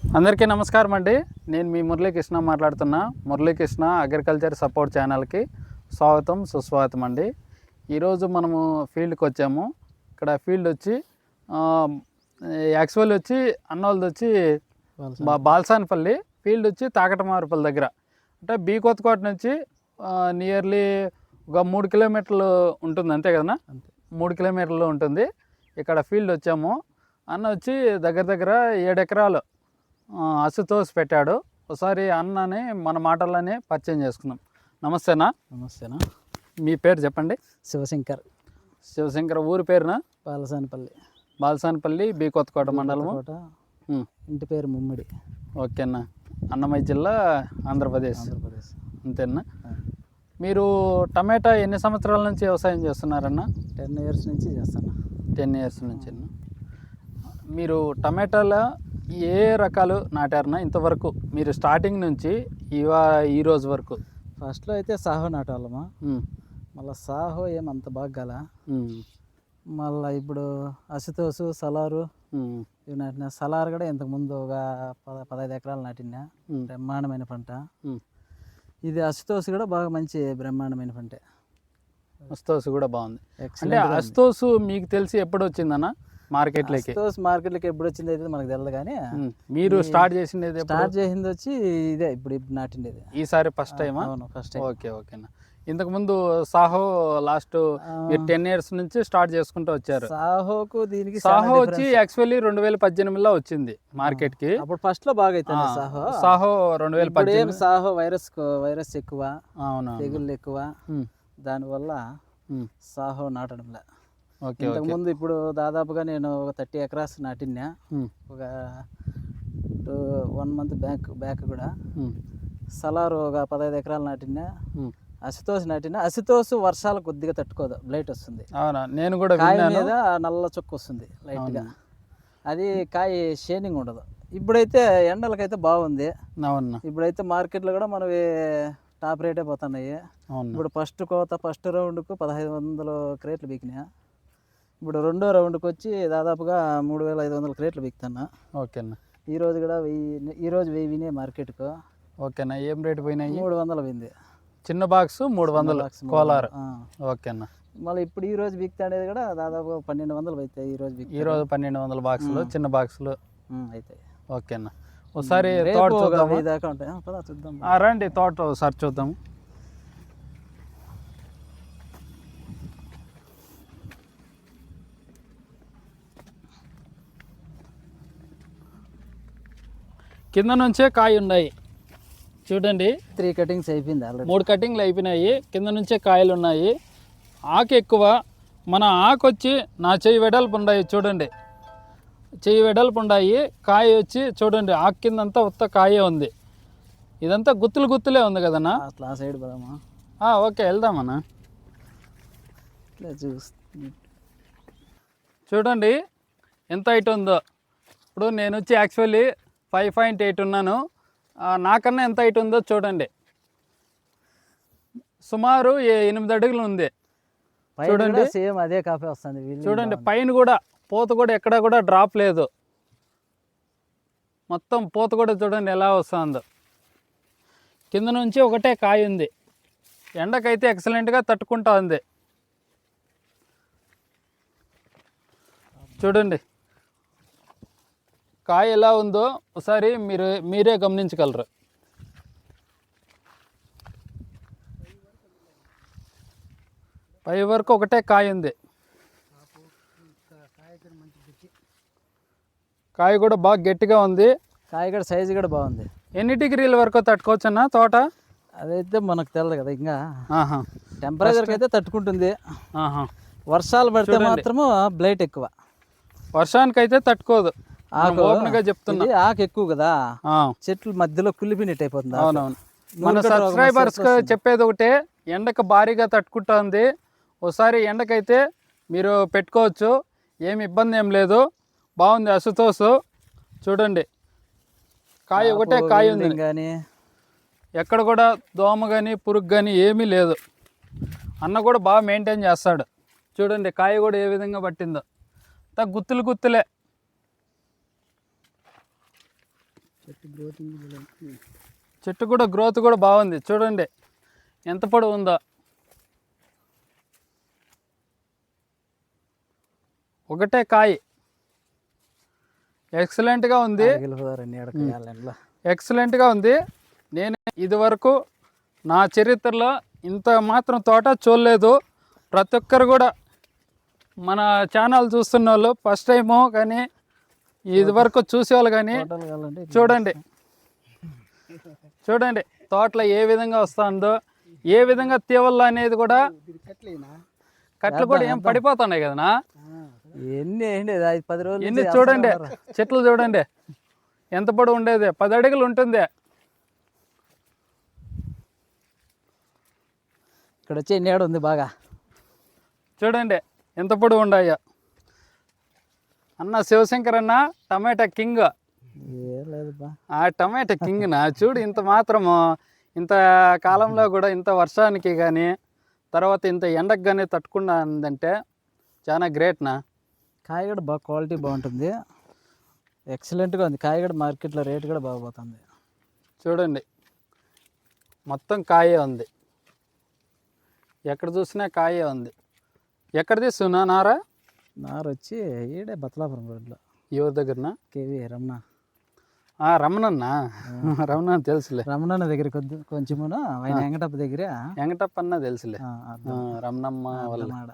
అందరికీ నమస్కారం అండి. నేను మీ మురళీకృష్ణ మాట్లాడుతున్నా. మురళీకృష్ణ అగ్రికల్చర్ సపోర్ట్ ఛానల్కి స్వాగతం సుస్వాగతం అండి. ఈరోజు మనము ఫీల్డ్కి వచ్చాము. ఇక్కడ ఫీల్డ్ వచ్చి యాక్చువల్ వచ్చి అన్నోళ్ళది వచ్చి బాల్సాన్పల్లి ఫీల్డ్ వచ్చి తాకటమారుపల్లి దగ్గర. అంటే బీ కొత్తకోట నుంచి నియర్లీ ఒక మూడు కిలోమీటర్లు ఉంటుంది అంతే కదా అంతే. మూడు కిలోమీటర్లు ఉంటుంది. ఇక్కడ ఫీల్డ్ వచ్చాము. అన్న వచ్చి దగ్గర దగ్గర ఏడు ఎకరాలు ఆ, అసుతోసి పెట్టాడు. ఒకసారి అన్నని మన మాటల్లోనే పరిచయం చేసుకుందాం. నమస్తేనా? నమస్తేనా? మీ పేరు చెప్పండి. శివశంకర్. శివశంకర ఊరి పేరున? పాలసానిపల్లి బాల్సానపల్లి బి కొత్తకోట ఉమ్, ఇంటి పేరు ముమ్మిడి. ఓకేనా అన్నమయ్య జిల్లా ఆంధ్రప్రదేశ్. ఆంధ్రప్రదేశ్. అంతేనా. మీరు టమాటా ఎన్ని సంవత్సరాల నుంచి వ్యవసాయం చేస్తున్నారన్న? టెన్ ఇయర్స్ నుంచి చేస్తాను టెన్ ఇయర్స్ నుంచి మీరు టమాటాల ఏ రకాలు నాటారన్నా ఇంతవరకు మీరు స్టార్టింగ్ నుంచి ఇవా ఈ రోజు వరకు? ఫస్ట్లో అయితే సాహో నాటేవాళ్ళము ఉమ్, మళ్ళీ సాహో ఏం అంత బాగా గల మళ్ళీ ఇప్పుడు అసితోసు సలారు ఇవి నాటిన సలార్ కూడా ఇంతకుముందు ఒక పద పదహైదు ఎకరాలు నాటినా. బ్రహ్మాండమైన పంట. ఇది అసితోసు కూడా బాగా మంచి బ్రహ్మాండమైన పంటే. అస్తోసు కూడా బాగుంది. అంటే అస్తోసు మీకు తెలిసి ఎప్పుడు వచ్చిందన్న మార్కెట్లోకి. అసితోస్ మార్కెట్లోకి ఎప్పుడు వచ్చింది అయితే మనకు తెలియదు కానీ మీరు స్టార్ట్ చేసింది? స్టార్ట్ చేసింది వచ్చి ఇదే ఇప్పుడు ఇప్పుడు నాటిండేది. ఈసారి ఫస్ట్ టైమా అవును ఫస్ట్ టైం ఓకే ఓకేనా ఇంతకు ముందు సాహో లాస్ట్ టెన్ ఇయర్స్ నుంచి స్టార్ట్ చేసుకుంటూ వచ్చారు. సాహోకు దీనికి సాహో వచ్చి. యాక్చువల్లీ రెండు వేల పద్దెనిమిదిలో వచ్చింది మార్కెట్కి అప్పుడు ఫస్ట్లో బాగా అయితే ఆ, సాహో. సాహో రెండు వేల పద్దెనిమిది సాహో వైరస్ వైరస్ ఎక్కువ అవునా తెగుళ్ళు ఎక్కువ దానివల్ల సాహో నాటడంలే. ఓకే ఇంతకు ఓకే. ముందు ఇప్పుడు దాదాపుగా నేను ఒక థర్టీ ఎకరాస్ నాటినా ఒక two one month back back కూడా. సలారు ఒక పదహైదు ఎకరాలు నాటినా. అసితోసు నాటినా. అసితోసు వర్షాలు కొద్దిగా తట్టుకోదు బ్లైట్ వస్తుంది. అవునా? నేను కూడా కాయ మీద నల్ల చుక్క వస్తుంది లైట్గా. అది కాయ షేనింగ్ ఉండదు. ఇప్పుడైతే ఎండలకైతే బాగుంది. అవునా? ఇప్పుడైతే మార్కెట్లో కూడా మనవి టాప్ రేటే పోతున్నాయి. ఇప్పుడు ఫస్ట్ కోత ఫస్ట్ రౌండ్కు పదహైదు వందలు క్రేట్లు బీకినా ఇప్పుడు రెండో రౌండ్కి వచ్చి దాదాపుగా మూడు వేల ఐదు వందల క్రేట్లు బీకుతున్నా. ఓకేనా. ఈ రోజు కూడా వెయ్యి ఈ రోజు వెయ్యి వినే మార్కెట్కు. ఓకేనా ఏం రేటు పోయినాయి? మూడు వందలు పోయింది. చిన్న బాక్స్ మూడు వందలు మూడు కోలార్. ఓకేనా. మళ్ళీ ఇప్పుడు ఈ రోజు బీక్తా అనేది కూడా దాదాపు పన్నెండు వందలు అవుతాయి ఈ రోజు ఈ రోజు పన్నెండు వందల బాక్సులు చిన్న బాక్సులు. అవుతాయి ఓకేనా. ఒకసారి రేపు తోట చూద్దాం. రండి తోట ఒకసారి చూద్దాం. కింద నుంచే కాయ ఉన్నాయి చూడండి. త్రీ కటింగ్స్ అయిపోయింది ఆల్రెడీ మూడు కటింగ్లు అయిపోయినాయి. కింద నుంచే కాయలు ఉన్నాయి ఆకు ఎక్కువ. మన ఆకు వచ్చి నా చెయ్యి వెడల్పు ఉన్నాయి చూడండి. చెయ్యి వెడల్పు ఉన్నాయి కాయ వచ్చి చూడండి ఆకు కిందంతా ఉత్త కాయే ఉంది. ఇదంతా గుత్తులు గుత్తులే ఉంది కదన్నా? అట్లా ఆ సైడ్ పోదామా? ఓకే వెళ్దామన్నా. ఇట్లా చూస్ చూడండి ఎంత హైట్ ఉందో. ఇప్పుడు నేను వచ్చి యాక్చువల్లీ ఫైవ్ పాయింట్ ఎయిట్ ఉన్నాను. నాకన్నా ఎంత హైట్ ఉందో చూడండి. సుమారు ఎనిమిది అడుగులు ఉంది. చూడండి. సేమ్ అదే కాపీ వస్తుంది. చూడండి పైన కూడా పూత కూడా ఎక్కడ కూడా డ్రాప్ లేదు. మొత్తం పూత కూడా చూడండి ఎలా వస్తుందో. కింద నుంచి ఒకటే కాయ ఉంది. ఎండకైతే ఎక్సలెంట్గా తట్టుకుంటా ఉంది. చూడండి. కాయ ఎలా ఉందో ఒకసారి మీరు మీరే గమనించగలరు. పై వరకు ఒకటే కాయ ఉంది. కాయ కూడా బాగా గట్టిగా ఉంది. కాయ కూడా సైజు కూడా బాగుంది. ఎన్ని డిగ్రీల వరకు తట్టుకోవచ్చన్నా తోట? అదైతే మనకు తెలియదు కదా ఇంకా. టెంపరేచర్కి అయితే తట్టుకుంటుంది. ఆహా. వర్షాలు పడితే మాత్రము బ్లైట్ ఎక్కువ. వర్షానికైతే తట్టుకోదు. ఆకు చెప్తున్నా. ఎక్కువ కదా? చెట్లు మధ్యలో కుళ్ళిపోయినట్టు అయిపోతుంది. అవునవును. మన సబ్స్క్రైబర్స్. చెప్పేది ఒకటే ఎండకు భారీగా తట్టుకుంటుంది. ఒకసారి ఎండకైతే మీరు పెట్టుకోవచ్చు. ఏమి ఇబ్బంది ఏం లేదు. బాగుంది అసుతోసు. చూడండి. కాయ ఒకటే కాయ ఉంది. కానీ ఎక్కడ కూడా దోమ కానీ పురుగు కానీ ఏమీ లేదు. అన్న కూడా బాగా మెయింటైన్ చేస్తాడు. చూడండి కాయ కూడా ఏ విధంగా పట్టిందో. అంతా గుత్తులు గుత్తులే. చెట్టు కూడా గ్రోత్ కూడా బాగుంది. చూడండి. ఎంత పొడవు ఉందో. ఒకటే కాయ. ఎక్సలెంట్గా ఉంది. ఎక్సలెంట్గా ఉంది. నేను ఇదివరకు నా చరిత్రలో ఇంత మాత్రం తోట చూడలేదు. ప్రతి ఒక్కరు కూడా మన ఛానల్ చూస్తున్న వాళ్ళు ఫస్ట్ టైము కానీ ఇదివరకు చూసేవాళ్ళు కానీ చూడండి. చూడండి తోటలో ఏ విధంగా వస్తుందో ఏ విధంగా తీవల్ల అనేది కూడా కట్లు కూడా ఏం పడిపోతున్నాయి కదనా? ఎన్ని ఏంటి ఐదు పది రోజులు ఎన్ని చూడండి చెట్లు చూడండి. ఎంత పొడవు ఉండేది? పది అడుగులు ఉంటుంది. ఇక్కడ వచ్చి నీడ ఉంది బాగా. చూడండి ఎంత పొడవు ఉన్నాయో అన్న శివశంకర్ అన్న టమాటా కింగ్. ఆ టమాటా కింగ్ నా చూడు ఇంత మాత్రము ఇంత కాలంలో కూడా ఇంత వర్షానికి కానీ తర్వాత ఇంత ఎండకు కానీ తట్టుకున్నదంటే చాలా గ్రేట్ నా. కాయ కూడా బాగా క్వాలిటీ బాగుంటుంది. ఎక్సలెంట్గా ఉంది. కాయ కూడా మార్కెట్లో రేట్ కూడా బాగుపోతుంది చూడండి. మొత్తం కాయే ఉంది. ఎక్కడ చూసినా కాయే ఉంది. ఎక్కడ తీసుకున్నా నారా? నారు వచ్చి ఈడే బతలాపురం రోడ్లో ఎవరి దగ్గరన కేవీ రమణ ఆ, రమణన్న రమణ తెలుసులే రమణన్న దగ్గర కొద్ది కొంచెమును ఆయన వెంకటప్ప దగ్గర వెంకటప్ప అన్న తెలుసులే ఆ, ఆ, అర్థం. రమణమ్మ వాళ్ళ అర్థమాడ.